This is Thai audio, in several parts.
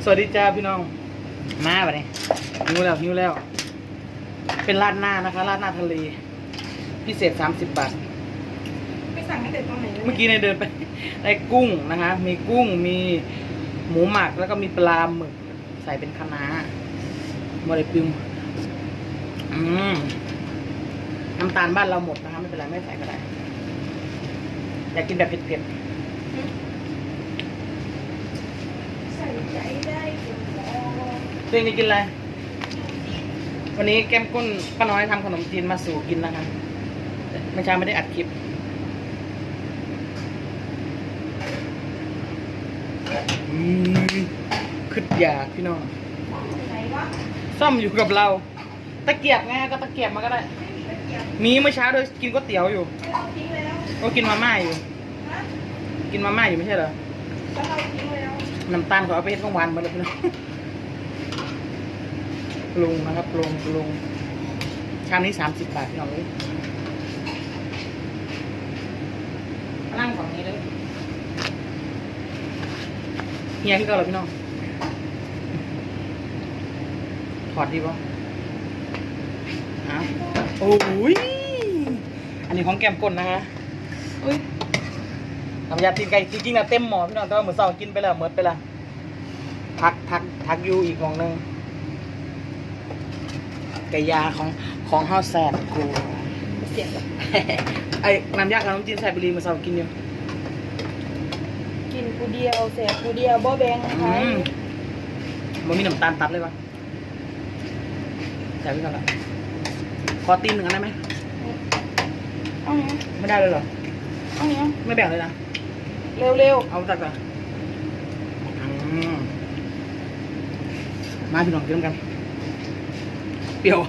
สวัสดีจ้าพี่น้อง มาปะเนี่ยหิวแล้วหิวแล้ว เป็นราดหน้านะคะราดหน้าทะเล พิเศษสามสิบบาท ไปสั่งตั้งแต่ตอนไหนเมื่อกี้ในยเดินไปได้กุ้งนะคะ มีกุ้งมีหมูหมักแล้วก็มีปลาหมึก ใส่เป็นคะน้าบริปิมอืมน้ำตาลบ้านเราหมดนะคะไม่เป็นไรไม่ใส่ก็ได้ อยากกินแบบเผ็ดใส่ใจได้ถึงพอๆ ตัวเองจะกินอะไร วันนี้แก้มก้นป้าน้อยทำขนมจีนมาสู่กินนะคะเมื่อเช้าไม่ได้อัดคลิปอืมขึ้นอยากพี่น้องไหนวะซ่อมอยู่กับเรา ตะเกียบไงก็ตะเกียบมาก็ได้ไม่มีตะเกียบมีเมื่อเช้าด้วยกินก๋วยเตี๋ยวอยู่ไม่เอาทิ้งแล้วก็กินมาม่าอยู่ฮะกินมาม่าอยู่ไม่ใช่เหรอ น้ำตาลขาเอาไปเฮ็ดของหวานหมาเลยพี่น้องปรุงนะครับปรุงปรุงชามนี้สามสิบบาทพี่น้องเลยนั่งฝั่งนี้เลยเฮียขึ้นก็เหรอพี่น้องถอดดีป่ะอ้าวโอ้ยอันนี้ของแก้มก้นนะคะอุ้ย น้ำยาตีนไก่จริงๆนะเต็มหม้อพี่น้องแต่ว่าเหมือนเสาร์กินไปแล้วหมดไปแล้วพักพักพักอยู่อีกของหนึ่งไก่ยาของของข้าวแซ่บกูเสียงแบบไอ้น้ำยาขนมจีนใส่บุรีเหมือนเสาร์กินอยู่กินกูเดียวเสียกูเดียวบ่แบงอืใครมมันมีน้ำตาลตัดเลยวะใส่ไปก่อนละขอตีนหนึ่งอันได้ไหมเอาเนี้ยไม่ได้เลยเหรอเอาเนี้ยไม่แบ่งเลยนะ เร็วเร็วเอาตัดก่อนอืมมาพี่น้องกินกัน เปรี้ยว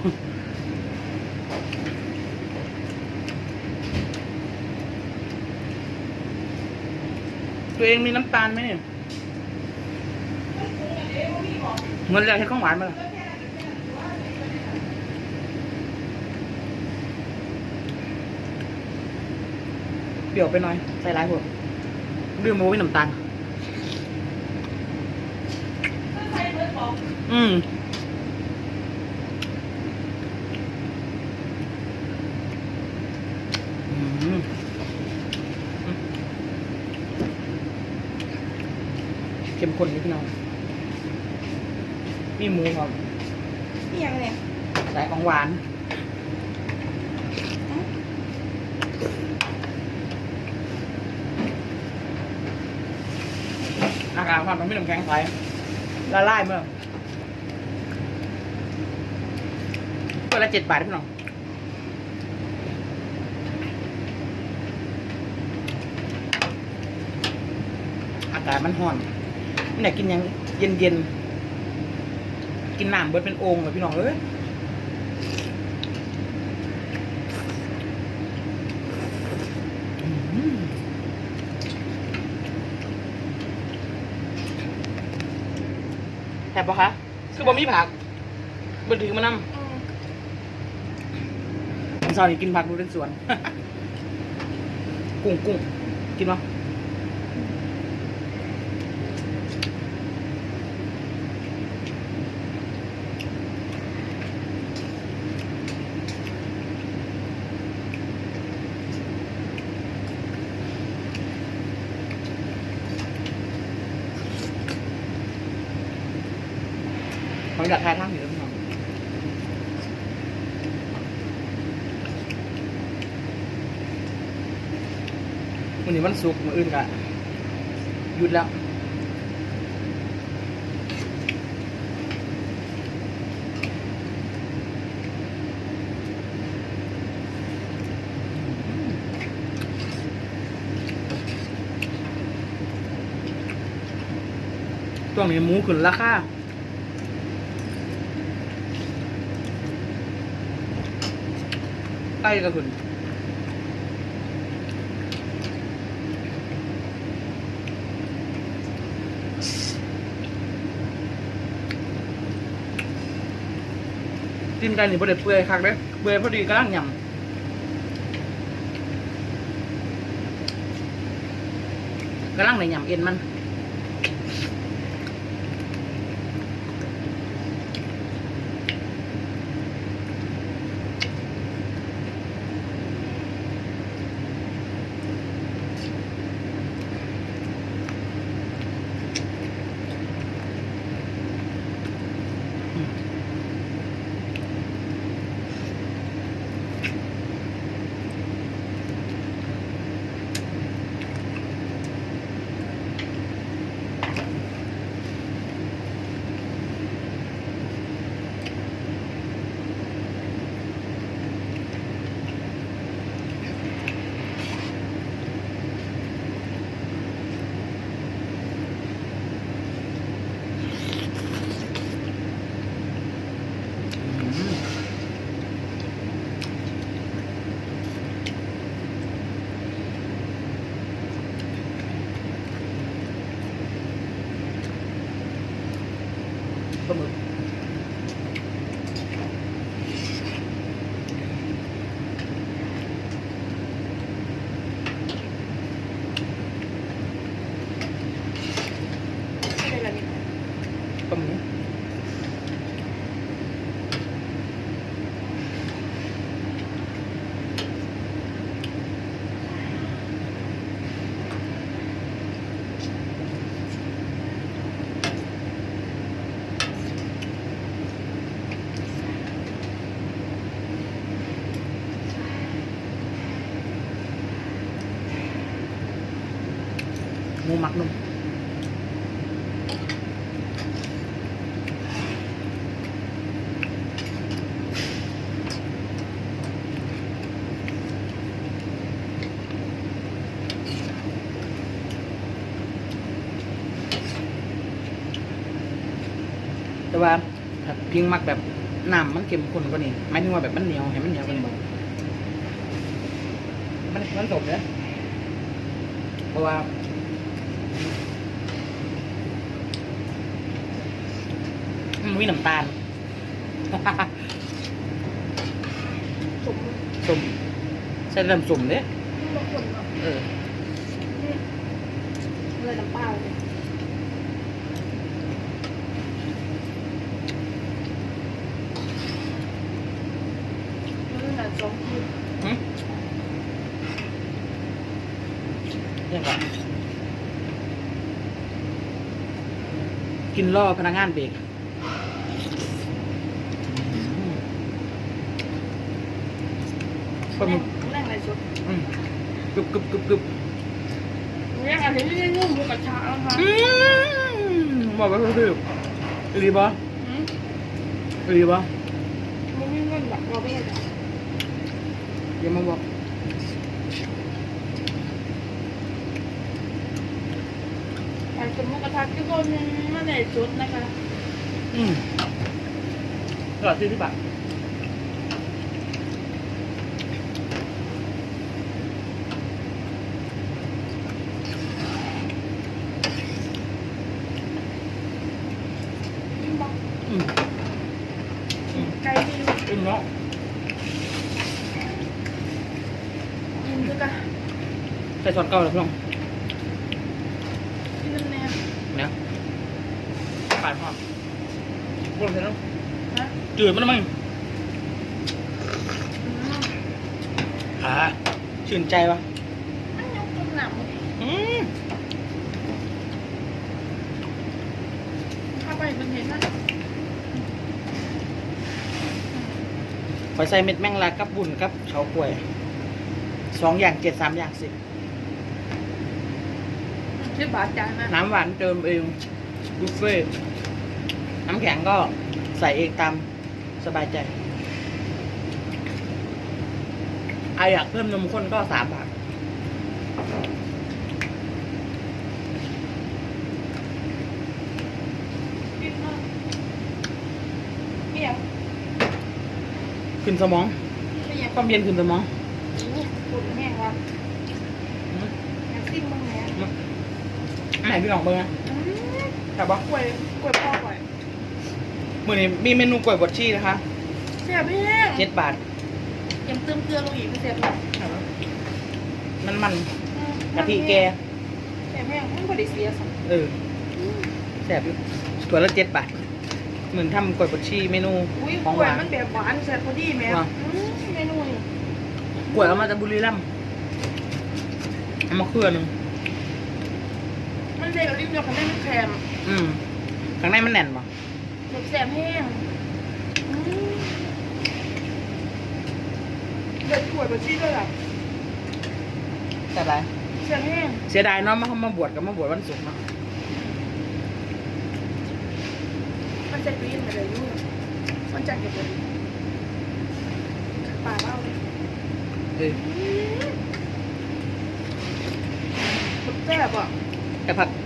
ตัวเองมีน้ำตาลไหมเนี่ยเงินแล้วใช้ของหวานมาล่ะเปรี้ยวไปหน่อย ใส่หลายหัว ดื่มโมวิน้ำตาลอืมอืมอืมเข้มข้นนิดหน่อยมีหมูครับนี่ยังเนี่ยใส่ของหวาน อากาศความมันไม่น้ำแข็งใสละลายเมื่อตัวละเจ็ดบาทพี่น้องอากาศมันร้อนไม่อยากกินยังเย็นเย็นๆกินน้ำเบิดเป็นโอ่งเลยพี่น้องเอ้ย แถบปะคะ คือบะมีผักบนถือมานอืมำซอยนี่กินผักดูเป็นสวน กุ้งกุ้งกินปะ เขาอยากทายทางอยู่แล้วพี่น้องวันนี้วันศุกมื้ออื่นกะหยุดแล้วช่วงนี้หมูขึ้นราคา ไก่ก็ขึ้นกินไก่นี่บ่ได้เปื่อยคักเด้เปื่อยพอดีกำลังยำกำลังในยำเอ็นมัน ว่าถ้าพิงมักแบบน้ำมันเข้มข้นกว่านี้หมายถึงว่าแบบมันเหนียวให้มันเหนียวกว่านี้มันมันสมเนี่ยเพราะว่ามันมีน้ำตาลสมสมใส่น้ำสมเนี่ยเนาะเออเลยน้ำเปล่าเลยมันน่ะสองคืน หึ ยังไงกินล่อพนักงานเบรกอืมปลาหมึกแรงอะไรชุดอืมกรึบกรึบกรึบกรึบแรงอะไรที่ได้งุ่มหมูกระทะแล้วค่ะอืมบอกว่าคือรีบออืมรีบอมันไม่เงินแบบเราไม่ได้อย่ามาบอก ไอ้สมมุกกระทะที่คนมาในชุดนะคะอืมตลอดที่ที่ปะยิ่งบอกอืมอืมไก่ดีอืมเนาะยิ่งด้วยกันใส่ซอสเก่าเลยพี่น้อง ที่นั่นแน่ เนี่ย ปาดพร้อมบนเสร็จแล้วฮะจืดมันมั้งอืมอ่าชื่นใจปะอันยังคนหนาวอืมถ้าไปมันเห็นนะขอใส่เม็ดแมงลักกับบุญกับเฉาก้วยสองอย่างเจ็ดสามอย่างสิบชื่อบาทจานนะ น้ำหวานเติมเอง บุฟเฟ่ต์น้ำแข็งก็ใส่เองตามสบายใจใครอยากเพิ่มนมข้นก็สามบาทกินมากเมี่ยงขึ้นสมองเมี่ยงความเย็นขึ้นสมองปุ่นแห้งว่ะอืมอยากซิมบ้างไหมอะไหนพี่น้องเบอร์นะ อืมครับบอกกล้วยกล้วยพ่อก่อยมื่อนี้มีเมนูกล้วยบดชีนะคะเสียบแห้งเจ็ดบาทยังเติมเกลือลงอีกไม่เสียบเลยมันมันอืมกะทิแกเสียบแห้งมันพอดีเสียสักเออแสบอยู่ตัวละเจ็ดบาทเหมือนทำกล้วยบดชีเมนูอุ้ยของกหล้วยวานมันแบบหวานเสียบพอดีแม่ว่ะอืมเมนูนี่กล้วยเอามาจากบุรีรัมย์เอามาเครือหนึ่ง มันเด็กกับลิ้นเดียวกันได้ไม่แค็มอืมข้างในมันแน่นป่ะแบบเสียบแห้งอืมเด็ดกล้วยบดชีด้วยอะแต่ไรเสียบแห้งเสียดายเนาะมามาบวชกับมาบวชวันศุกร์เนาะมันจะกรีนอะไรอยู่มันจะเก็บเลยปลาเบ้าเลยเออมันแซ่บอะ แต่ผักอืม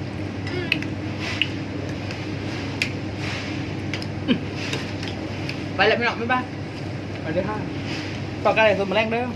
ไปแล้วพี่น้องไม่บ้าไปเลยค่ะต่อกันเลยสมมาแรงเด้อ